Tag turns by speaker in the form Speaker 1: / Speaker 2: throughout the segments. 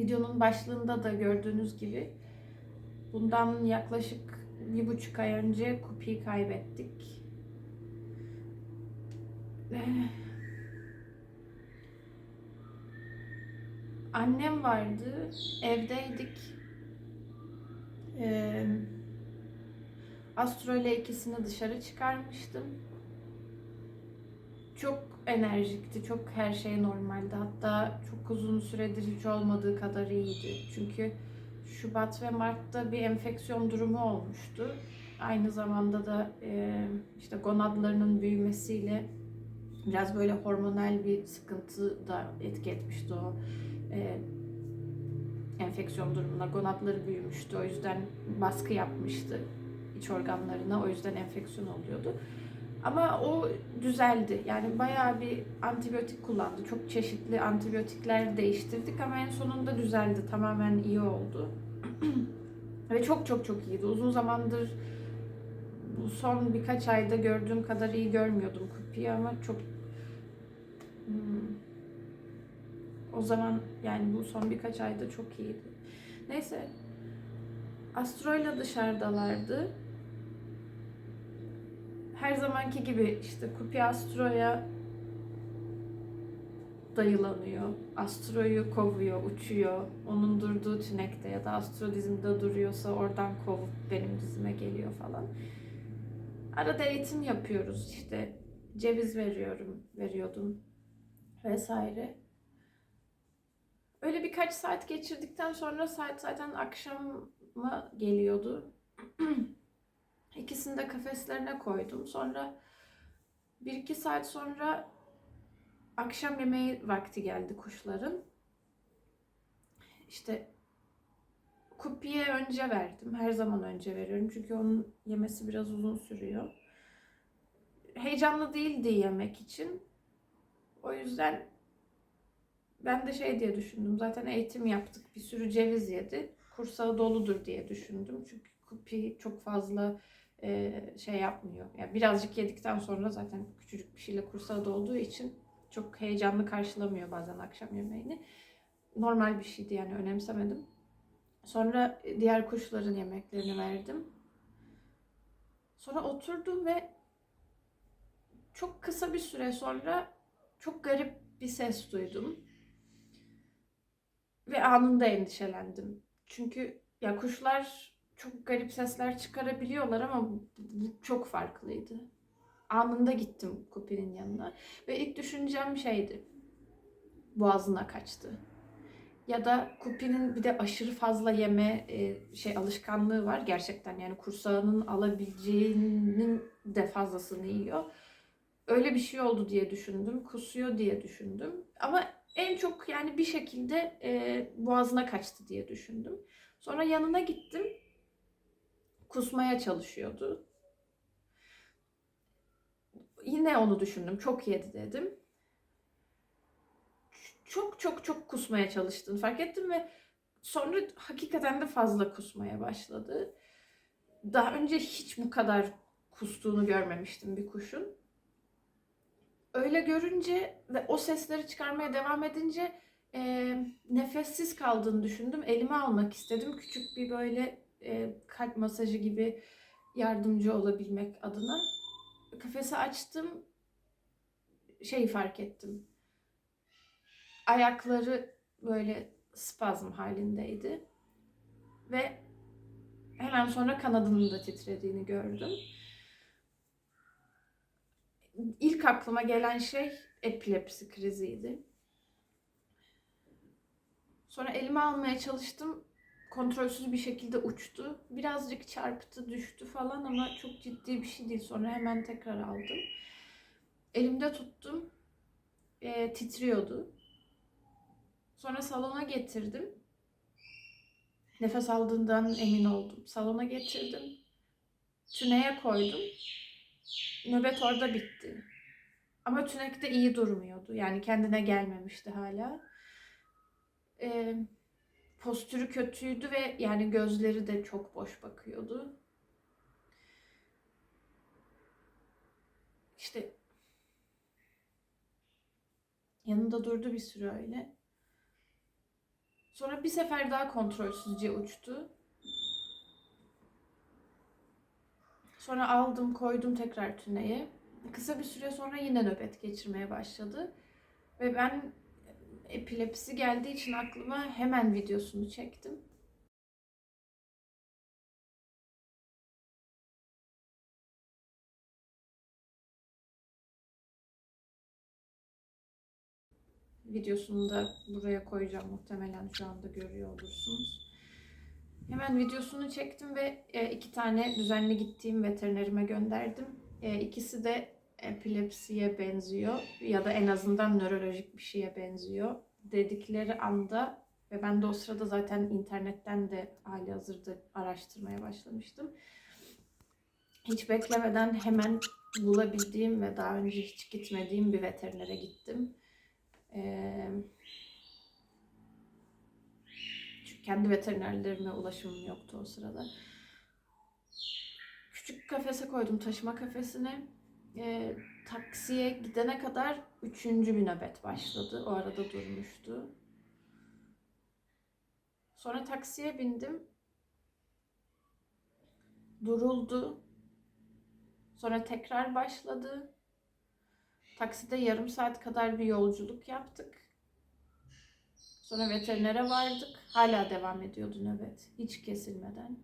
Speaker 1: Videonun başlığında da gördüğünüz gibi bundan yaklaşık bir buçuk ay önce Kupi'yi kaybettik. Eh. Annem vardı, evdeydik. Ee, Astro ile ikisini dışarı çıkarmıştım. Çok enerjikti, çok her şey normaldi. Hatta çok uzun süredir hiç olmadığı kadar iyiydi. Çünkü Şubat ve Mart'ta bir enfeksiyon durumu olmuştu. Aynı zamanda da e, işte gonadlarının büyümesiyle biraz böyle hormonal bir sıkıntı da etki etmişti o e, enfeksiyon durumuna. Gonadları büyümüştü. O yüzden baskı yapmıştı iç organlarına. O yüzden enfeksiyon oluyordu. Ama o düzeldi. Yani bayağı bir antibiyotik kullandı. Çok çeşitli antibiyotikler değiştirdik ama en sonunda düzeldi. Tamamen iyi oldu. Ve çok çok çok iyiydi. Uzun zamandır bu son birkaç ayda gördüğüm kadar iyi görmüyordum Kupi'yi ama çok hmm, o zaman yani bu son birkaç ayda çok iyiydi. Neyse Astro'yla dışarıdalardı. Her zamanki gibi işte Kupi Astro'ya dayılanıyor. Astro'yu kovuyor, uçuyor. Onun durduğu tünekte ya da Astro dizimde duruyorsa oradan kovup benim dizime geliyor falan. Arada eğitim yapıyoruz işte. Ceviz veriyorum, veriyordum vesaire. Öyle birkaç saat geçirdikten sonra saat zaten akşama geliyordu. İkisini de kafeslerine koydum. Sonra bir iki saat sonra akşam yemeği vakti geldi kuşların. İşte Kupi'ye önce verdim. Her zaman önce veriyorum. Çünkü onun yemesi biraz uzun sürüyor. Heyecanlı değildi yemek için. O yüzden ben de şey diye düşündüm. Zaten eğitim yaptık. Bir sürü ceviz yedi. Kursağı doludur diye düşündüm. Çünkü Kupi çok fazla e, şey yapmıyor. Yani birazcık yedikten sonra zaten küçücük bir şeyle kursağı dolduğu için çok heyecanlı karşılamıyor bazen akşam yemeğini. Normal bir şeydi yani önemsemedim. Sonra diğer kuşların yemeklerini verdim. Sonra oturdum ve çok kısa bir süre sonra çok garip bir ses duydum. Ve anında endişelendim. Çünkü ya kuşlar çok garip sesler çıkarabiliyorlar ama bu çok farklıydı. Anında gittim Kupi'nin yanına ve ilk düşüncem şeydi. Boğazına kaçtı. Ya da Kupi'nin bir de aşırı fazla yeme e, şey alışkanlığı var gerçekten yani kursağının alabileceğinin de fazlasını yiyor. Öyle bir şey oldu diye düşündüm. Kusuyor diye düşündüm. Ama en çok yani bir şekilde e, boğazına kaçtı diye düşündüm. Sonra yanına gittim. Kusmaya çalışıyordu. Yine onu düşündüm. Çok yedi dedim. Çok çok çok kusmaya çalıştığını fark ettim ve sonra hakikaten de fazla kusmaya başladı. Daha önce hiç bu kadar kustuğunu görmemiştim bir kuşun. Öyle görünce ve o sesleri çıkarmaya devam edince e, nefessiz kaldığını düşündüm. Elime almak istedim. Küçük bir böyle e, kalp masajı gibi yardımcı olabilmek adına. Kafesi açtım. Şeyi fark ettim. Ayakları böyle spazm halindeydi. Ve hemen sonra kanadının da titrediğini gördüm. İlk aklıma gelen şey epilepsi kriziydi. Sonra elime almaya çalıştım. Kontrolsüz bir şekilde uçtu. Birazcık çarptı, düştü falan ama çok ciddi bir şey değil. Sonra hemen tekrar aldım. Elimde tuttum. E, titriyordu. Sonra salona getirdim. Nefes aldığından emin oldum. Salona getirdim. Tüneye koydum. Nöbet orada bitti. Ama tünekte iyi durmuyordu. Yani kendine gelmemişti hala. Ee, postürü kötüydü ve yani gözleri de çok boş bakıyordu. İşte yanında durdu bir süre öyle. Sonra bir sefer daha kontrolsüzce uçtu. Sonra aldım koydum tekrar tüneye. Kısa bir süre sonra yine nöbet geçirmeye başladı. Ve ben epilepsi geldiği için aklıma hemen videosunu çektim. Videosunu da buraya koyacağım muhtemelen şu anda görüyor olursunuz. Hemen videosunu çektim ve e, iki tane düzenli gittiğim veterinerime gönderdim. E, İkisi de epilepsiye benziyor ya da en azından nörolojik bir şeye benziyor dedikleri anda ve ben de o sırada zaten internetten de hali hazırda araştırmaya başlamıştım. Hiç beklemeden hemen bulabildiğim ve daha önce hiç gitmediğim bir veterinere gittim. Ee, çünkü kendi veterinerlerime ulaşımım yoktu o sırada. Küçük kafese koydum taşıma kafesine. Ee, taksiye gidene kadar üçüncü bir nöbet başladı. O arada durmuştu. Sonra taksiye bindim. Duruldu. Sonra tekrar başladı. Takside yarım saat kadar bir yolculuk yaptık. Sonra veterinere vardık. Hala devam ediyordu nöbet. Hiç kesilmeden.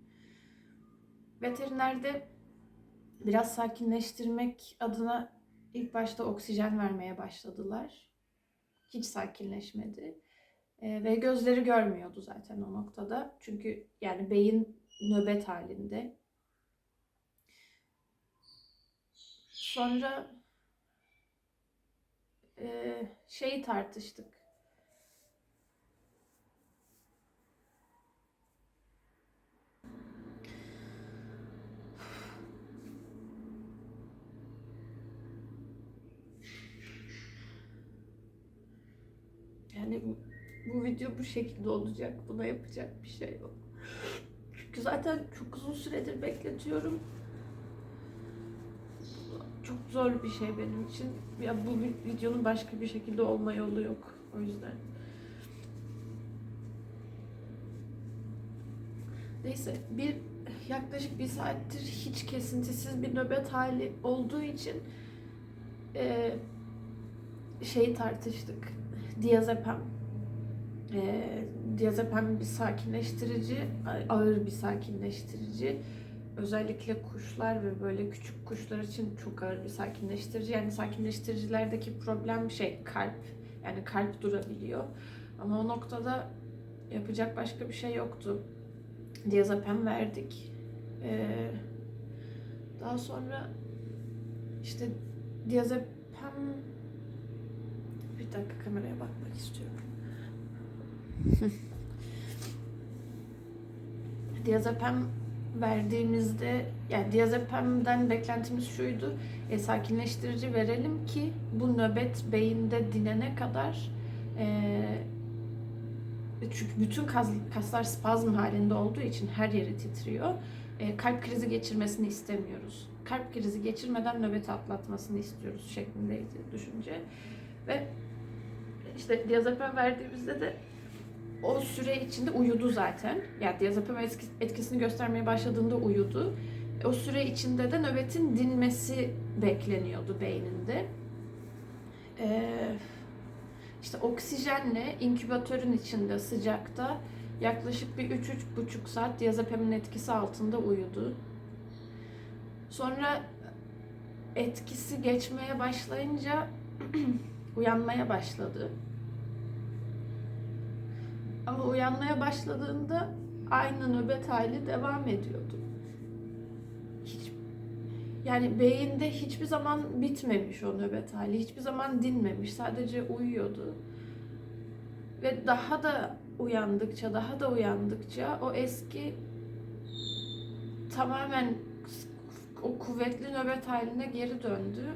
Speaker 1: Veterinerde biraz sakinleştirmek adına ilk başta oksijen vermeye başladılar. Hiç sakinleşmedi. Ee, ve gözleri görmüyordu zaten o noktada. Çünkü yani beyin nöbet halinde. Sonra e, şeyi tartıştık. Yani bu, video bu şekilde olacak. Buna yapacak bir şey yok. Çünkü zaten çok uzun süredir bekletiyorum. Çok zor bir şey benim için. Ya bu videonun başka bir şekilde olma yolu yok. O yüzden. Neyse bir yaklaşık bir saattir hiç kesintisiz bir nöbet hali olduğu için eee şeyi tartıştık. Diazepam. Eee diazepam bir sakinleştirici, ağır bir sakinleştirici. Özellikle kuşlar ve böyle küçük kuşlar için çok ağır bir sakinleştirici. Yani sakinleştiricilerdeki problem şey kalp. Yani kalp durabiliyor. Ama o noktada yapacak başka bir şey yoktu. Diazepam verdik. Ee, daha sonra işte diazepam bir dakika kameraya bakmak istiyorum. diazepam verdiğimizde yani diazepamden beklentimiz şuydu. E, sakinleştirici verelim ki bu nöbet beyinde dinene kadar e, çünkü bütün kas, kaslar spazm halinde olduğu için her yeri titriyor. E, kalp krizi geçirmesini istemiyoruz. Kalp krizi geçirmeden nöbeti atlatmasını istiyoruz şeklindeydi düşünce. Ve işte diazepam verdiğimizde de o süre içinde uyudu zaten. Yani diazepam etki- etkisini göstermeye başladığında uyudu. O süre içinde de nöbetin dinmesi bekleniyordu beyninde. Ee, işte oksijenle inkübatörün içinde sıcakta yaklaşık bir 3-3,5 saat diazepamin etkisi altında uyudu. Sonra etkisi geçmeye başlayınca uyanmaya başladı. Ama uyanmaya başladığında aynı nöbet hali devam ediyordu. Hiç yani beyinde hiçbir zaman bitmemiş o nöbet hali. Hiçbir zaman dinmemiş. Sadece uyuyordu. Ve daha da uyandıkça, daha da uyandıkça o eski tamamen o kuvvetli nöbet haline geri döndü.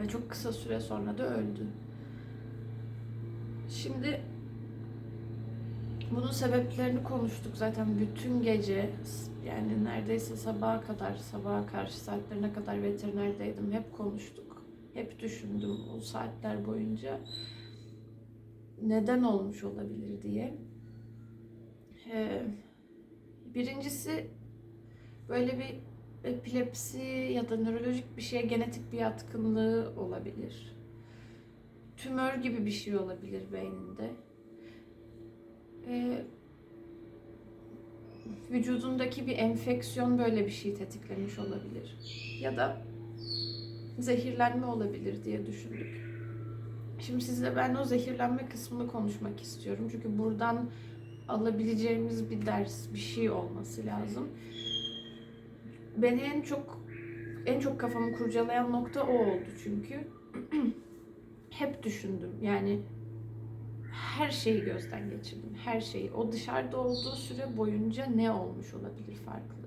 Speaker 1: Ve çok kısa süre sonra da öldü. Şimdi bunun sebeplerini konuştuk zaten bütün gece yani neredeyse sabaha kadar sabaha karşı saatlerine kadar veterinerdeydim hep konuştuk hep düşündüm o saatler boyunca neden olmuş olabilir diye. Ee, birincisi böyle bir epilepsi ya da nörolojik bir şeye genetik bir yatkınlığı olabilir. Tümör gibi bir şey olabilir beyninde. Ee, vücudundaki bir enfeksiyon böyle bir şey tetiklemiş olabilir. Ya da zehirlenme olabilir diye düşündük. Şimdi sizle ben o zehirlenme kısmını konuşmak istiyorum. Çünkü buradan alabileceğimiz bir ders, bir şey olması lazım. Beni en çok en çok kafamı kurcalayan nokta o oldu çünkü. Hep düşündüm. Yani her şeyi gözden geçirdim. Her şeyi. O dışarıda olduğu süre boyunca ne olmuş olabilir farklı.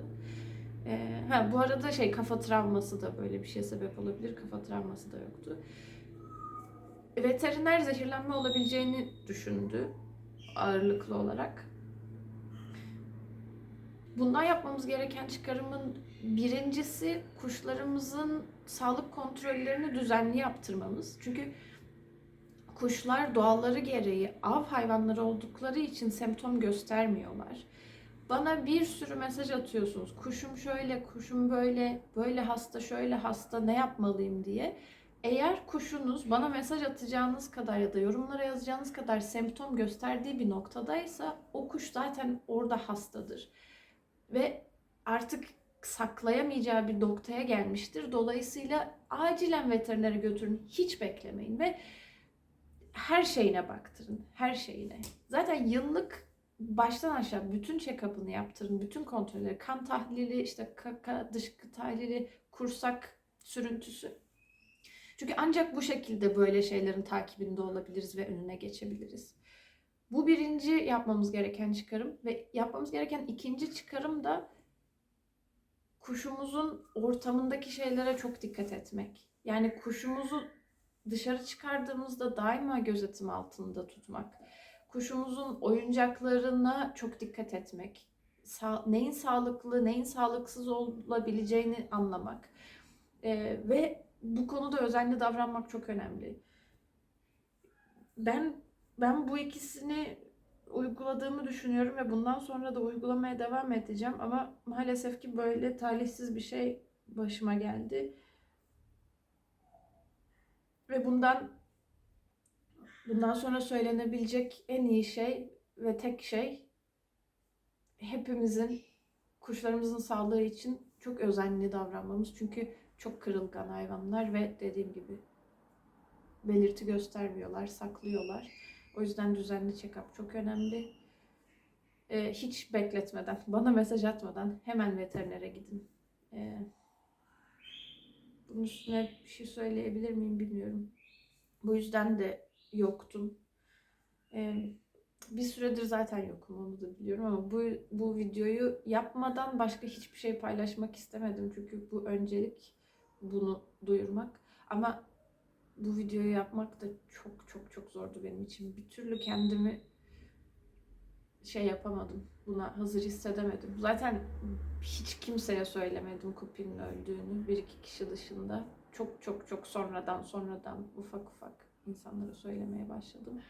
Speaker 1: Ee, ha, bu arada şey kafa travması da böyle bir şeye sebep olabilir. Kafa travması da yoktu. Veteriner zehirlenme olabileceğini düşündü ağırlıklı olarak. Bundan yapmamız gereken çıkarımın birincisi kuşlarımızın sağlık kontrollerini düzenli yaptırmamız. Çünkü kuşlar doğalları gereği av hayvanları oldukları için semptom göstermiyorlar. Bana bir sürü mesaj atıyorsunuz. Kuşum şöyle, kuşum böyle, böyle hasta, şöyle hasta, ne yapmalıyım diye. Eğer kuşunuz bana mesaj atacağınız kadar ya da yorumlara yazacağınız kadar semptom gösterdiği bir noktadaysa o kuş zaten orada hastadır. Ve artık saklayamayacağı bir noktaya gelmiştir. Dolayısıyla acilen veterinere götürün. Hiç beklemeyin ve her şeyine baktırın. Her şeyine. Zaten yıllık baştan aşağı bütün check-up'ını yaptırın. Bütün kontrolleri, kan tahlili, işte kaka, dışkı tahlili, kursak sürüntüsü. Çünkü ancak bu şekilde böyle şeylerin takibinde olabiliriz ve önüne geçebiliriz. Bu birinci yapmamız gereken çıkarım ve yapmamız gereken ikinci çıkarım da kuşumuzun ortamındaki şeylere çok dikkat etmek. Yani kuşumuzu dışarı çıkardığımızda daima gözetim altında tutmak. Kuşumuzun oyuncaklarına çok dikkat etmek. Sa- neyin sağlıklı, neyin sağlıksız olabileceğini anlamak. Ee, ve bu konuda özenli davranmak çok önemli. Ben ben bu ikisini uyguladığımı düşünüyorum ve bundan sonra da uygulamaya devam edeceğim ama maalesef ki böyle talihsiz bir şey başıma geldi. Ve bundan bundan sonra söylenebilecek en iyi şey ve tek şey hepimizin kuşlarımızın sağlığı için çok özenli davranmamız. Çünkü çok kırılgan hayvanlar ve dediğim gibi belirti göstermiyorlar, saklıyorlar. O yüzden düzenli check-up çok önemli. Ee, hiç bekletmeden, bana mesaj atmadan hemen veterinere gidin. Ee, bunun üstüne bir şey söyleyebilir miyim bilmiyorum. Bu yüzden de yoktum. Ee, bir süredir zaten yokum onu da biliyorum ama bu, bu videoyu yapmadan başka hiçbir şey paylaşmak istemedim. Çünkü bu öncelik bunu duyurmak. Ama bu videoyu yapmak da çok çok çok zordu benim için. Bir türlü kendimi şey yapamadım. Buna hazır hissedemedim. Zaten hiç kimseye söylemedim Kupi'nin öldüğünü. Bir iki kişi dışında. Çok çok çok sonradan sonradan ufak ufak insanlara söylemeye başladım.